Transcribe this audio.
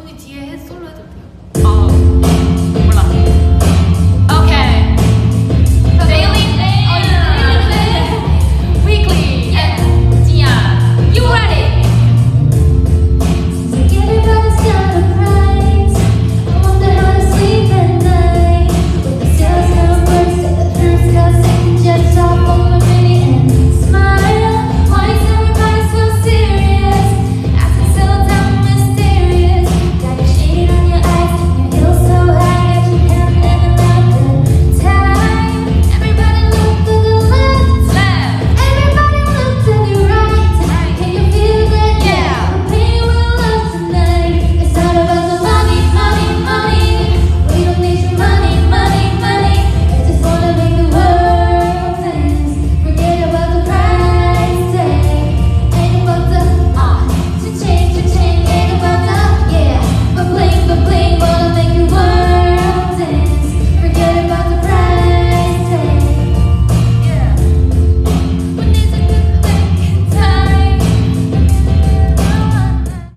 언니 뒤에 해 솔로 해도 돼요.